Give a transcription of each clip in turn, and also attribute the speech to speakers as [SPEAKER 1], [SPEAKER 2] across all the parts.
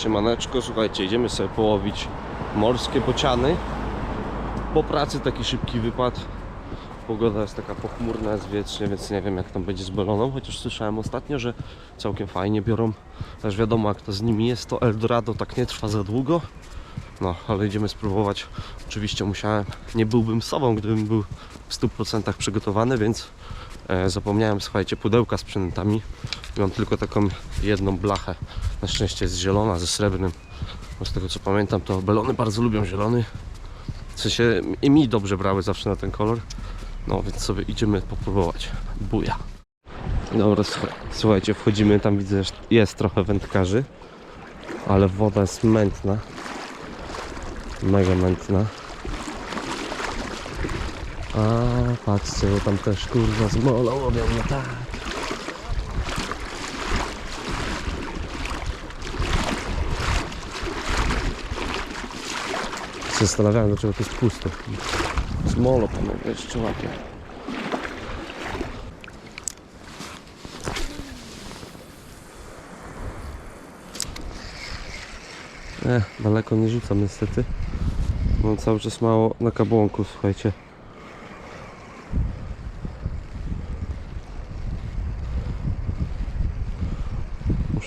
[SPEAKER 1] Siemaneczko, słuchajcie, idziemy sobie połowić morskie bociany. Po pracy taki szybki wypad. Pogoda jest taka pochmurna, jest wiecznie, więc nie wiem jak tam będzie z chociaż słyszałem ostatnio, że całkiem fajnie biorą. Też wiadomo jak to z nimi jest, to Eldorado tak nie trwa za długo. No, ale idziemy spróbować. Oczywiście musiałem, nie byłbym sobą, gdybym był w 100% przygotowany, więc zapomniałem, słuchajcie, pudełka z przynętami. Mam tylko taką jedną blachę. Na szczęście jest zielona ze srebrnym. Bo z tego co pamiętam, to belony bardzo lubią zielony. W sensie i mi dobrze brały zawsze na ten kolor. No więc sobie idziemy popróbować. Buja. Dobra, słuchaj- słuchajcie, wchodzimy, tam widzę, że jest trochę wędkarzy, ale woda jest mętna. Mega mętna. A patrzcie, bo tam też kurwa z mola łowią, no tak. się zastanawiałem, dlaczego to jest pusto. Smolo panowie jeszcze łapie. E, daleko nie rzucam niestety. Mam cały czas mało na kabłonku, słuchajcie.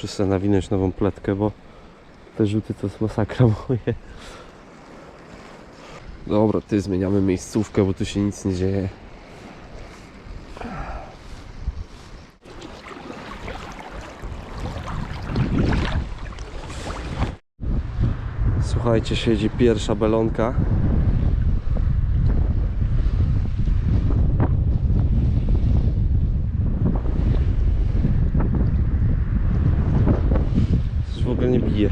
[SPEAKER 1] Muszę sobie nawinąć nową pletkę, bo te rzuty to jest masakra moje. Dobra, ty zmieniamy miejscówkę, bo tu się nic nie dzieje. Słuchajcie, siedzi pierwsza belonka. Nie bije.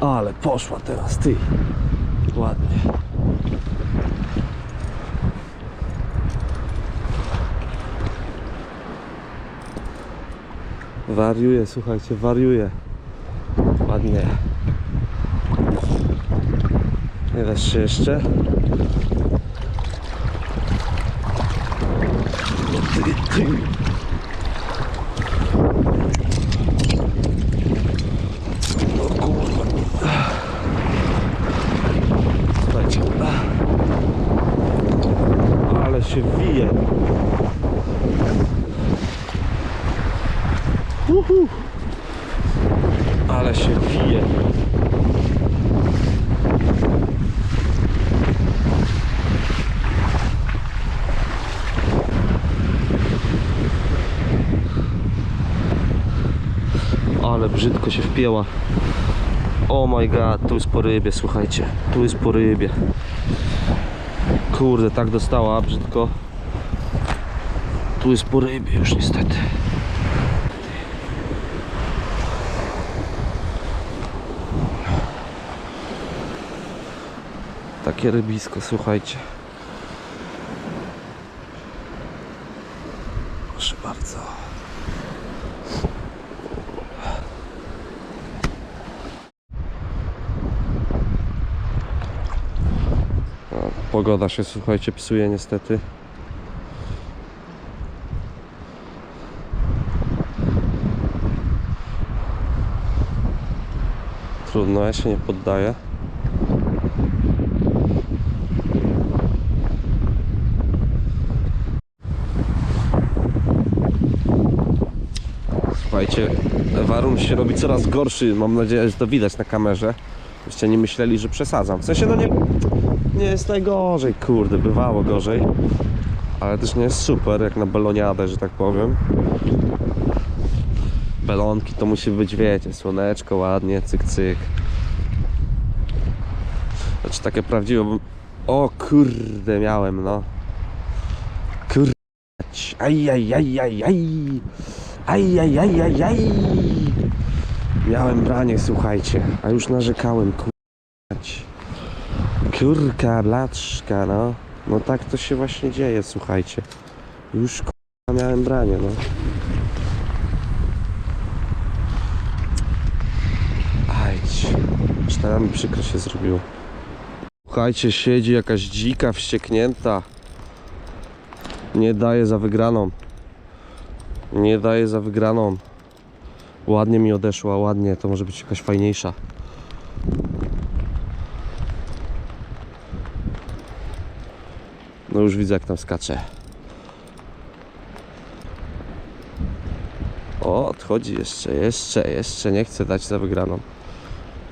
[SPEAKER 1] Ale poszła teraz ty. Ładnie. Wariuje, słuchajcie, wariuje. Ładnie. Nie dasz się jeszcze? Ty, ty. O kurwa. Słuchajcie. Ale się wije. Uhu. Ale się wije. Ale brzydko się wpięła. Oh my god, tu jest po rybie, słuchajcie. Tu jest po rybie. Kurde, tak dostała brzydko. Tu jest po rybie już niestety. Takie rybisko, słuchajcie. Proszę bardzo. No, Pogoda się, słuchajcie, psuje niestety. Trudno, ja się nie poddaję. Słuchajcie, warun się robi coraz gorszy. Mam nadzieję, że to widać na kamerze. Byście nie myśleli, że przesadzam. W sensie, no nie, nie jest najgorzej, kurde, bywało gorzej. Ale też nie jest super, jak na beloniadę, że tak powiem. Belonki to musi być, wiecie, słoneczko, ładnie, cyk, cyk. Znaczy takie prawdziwe. O kurde, miałem, no. Kurde. Aj, aj. Miałem branie, słuchajcie, a już narzekałem, kurwa. Kurka, blaczka, no. No tak to się właśnie dzieje, słuchajcie. Już k***a miałem branie, no. Ajdź. Aż mi przykro się zrobiło. Słuchajcie, siedzi jakaś dzika wścieknięta. Nie daje za wygraną. Nie daje za wygraną. Ładnie mi odeszła, ładnie. To może być jakaś fajniejsza. No już widzę jak tam skacze. O, odchodzi jeszcze, jeszcze, jeszcze nie chce dać za wygraną.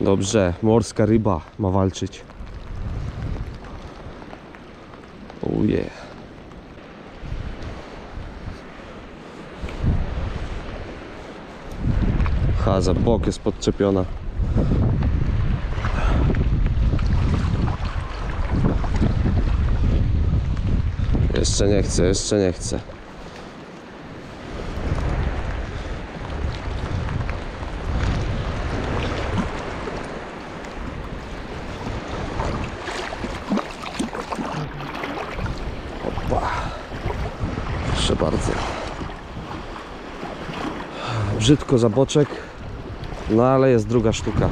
[SPEAKER 1] Dobrze, morska ryba ma walczyć. Oh yeah. Ha, za bok jest podczepiona. Jeszcze nie chcę, jeszcze nie chcę. Opa. Proszę bardzo. Brzydko za boczek, no ale jest druga sztuka.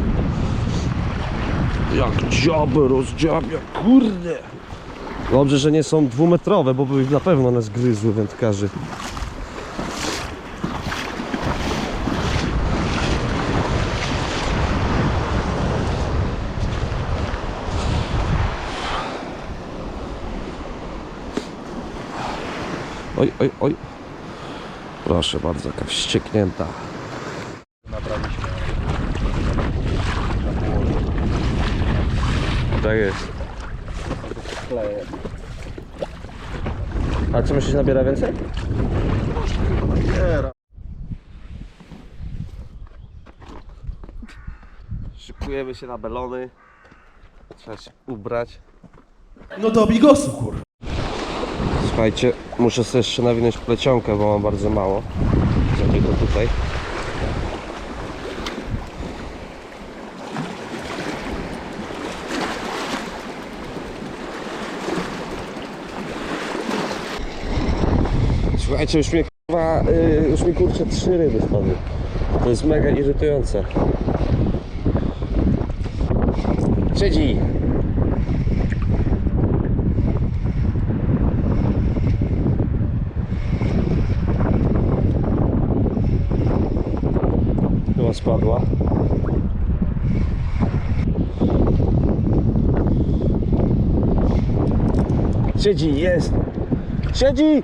[SPEAKER 1] Jak dziaby rozdziabia, kurde. Dobrze, że nie są dwumetrowe, bo by na pewno nas gryzły wędkarzy. Oj, oj, oj. Proszę bardzo, jaka wścieknięta. Tak jest. A co myślisz, nabiera więcej? Szykujemy się na belony. Trzeba się ubrać.
[SPEAKER 2] No do bigosu, kur.
[SPEAKER 1] Słuchajcie, muszę sobie jeszcze nawinąć plecionkę, bo mam bardzo mało. Zrobię to tutaj. Słuchajcie, już kurwa, y, już mi kurczę trzy ryby. To jest mega irytujące. Siedzi! Chyba spadła. Siedzi, jest! Siedzi!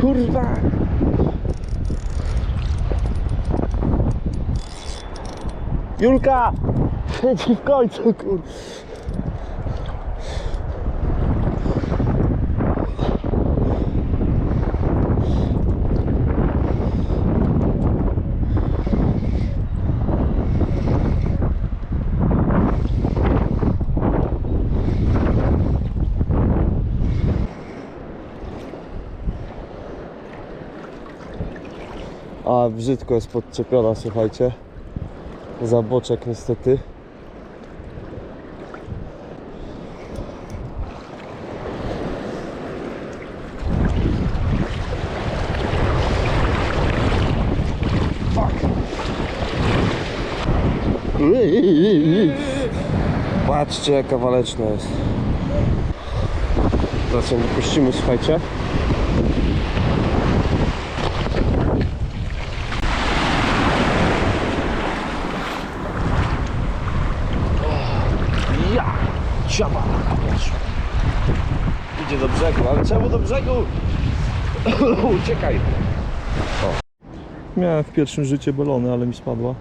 [SPEAKER 1] Kurwa! Julka! Siedzi w końcu, kur... Brzydko jest podczepiona, słuchajcie. Za boczek niestety. Patrzcie jaka waleczna jest. Ją wypuścimy, słuchajcie. Ja! Siaba! Idzie do do brzegu? Uciekaj!
[SPEAKER 2] Miałem w pierwszym życiu balony, ale mi spadła.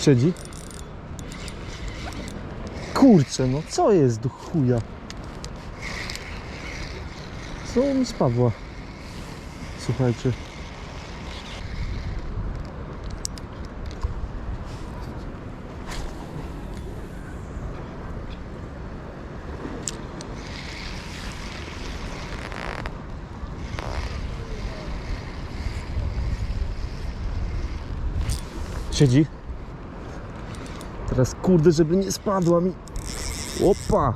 [SPEAKER 2] Siedzi? Kurczę, no co jest do chuja? Co mi spadła?
[SPEAKER 1] Słuchajcie. Siedzi. Teraz kurde, żeby nie spadła mi. Opa!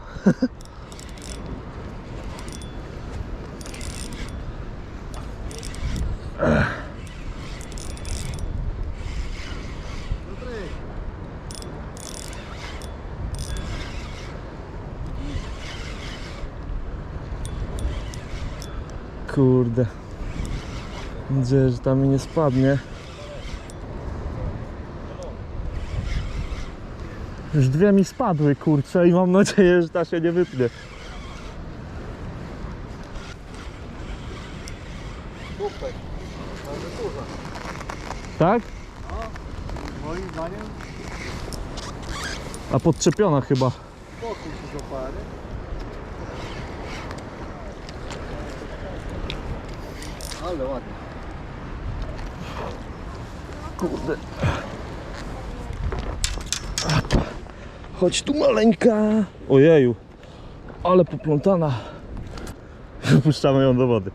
[SPEAKER 1] Kurde. Mam że tam mi nie spadnie. Już dwie mi spadły, kurczę, i mam nadzieję, że ta się nie wypnie. Tak?
[SPEAKER 3] Moim zdaniem
[SPEAKER 1] A podczepiona chyba.
[SPEAKER 3] spokój się złapała, nie? Ale ładnie.
[SPEAKER 1] Kurde. Chodź tu maleńka. Ojeju. Ale poplątana. Wypuszczamy ją do wody.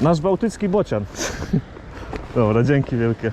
[SPEAKER 1] Nasz bałtycki bocian. Dobra, dzięki wielkie.